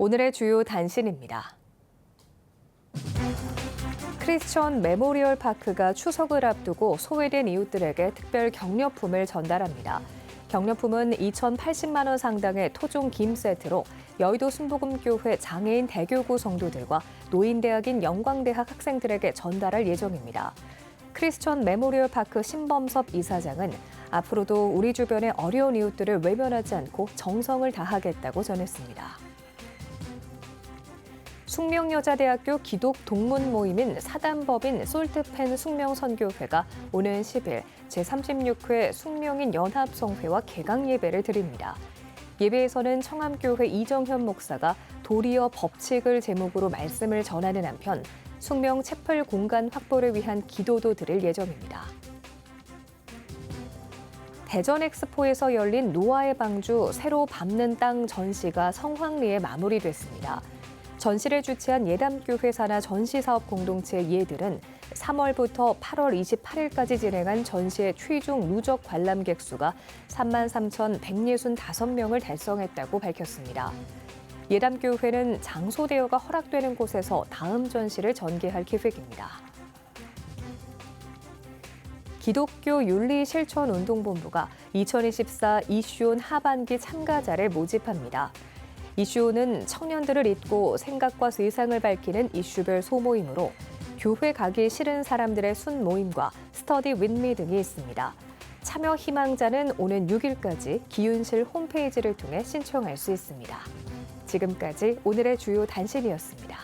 오늘의 주요 단신입니다. 크리스천 메모리얼 파크가 추석을 앞두고 소외된 이웃들에게 특별 격려품을 전달합니다. 격려품은 2,080만 원 상당의 토종 김 세트로 여의도 순복음교회 장애인 대교구 성도들과 노인대학인 영광대학 학생들에게 전달할 예정입니다. 크리스천 메모리얼 파크 신범섭 이사장은 앞으로도 우리 주변의 어려운 이웃들을 외면하지 않고 정성을 다하겠다고 전했습니다. 숙명여자대학교 기독 동문 모임인 사단법인 솔트펜 숙명선교회가 오는 10일 제36회 숙명인 연합성회와 개강 예배를 드립니다. 예배에서는 청암교회 이정현 목사가 도리어 법칙을 제목으로 말씀을 전하는 한편 숙명 채플 공간 확보를 위한 기도도 드릴 예정입니다. 대전 엑스포에서 열린 노아의 방주 새로 밟는 땅 전시가 성황리에 마무리됐습니다. 전시를 주최한 예담교회 산하 전시사업 공동체 예들은 3월부터 8월 28일까지 진행한 전시의 최종 누적 관람객 수가 3만 3,165명을 달성했다고 밝혔습니다. 예담교회는 장소 대여가 허락되는 곳에서 다음 전시를 전개할 계획입니다. 기독교 윤리 실천 운동본부가 2024 이슈온 하반기 참가자를 모집합니다. 이슈온은 청년들을 잇고 생각과 세상을 밝히는 이슈별 소모임으로 교회 가기 싫은 사람들의 순 모임과 스터디 윈미 등이 있습니다. 참여 희망자는 오는 6일까지 기윤실 홈페이지를 통해 신청할 수 있습니다. 지금까지 오늘의 주요 단신이었습니다.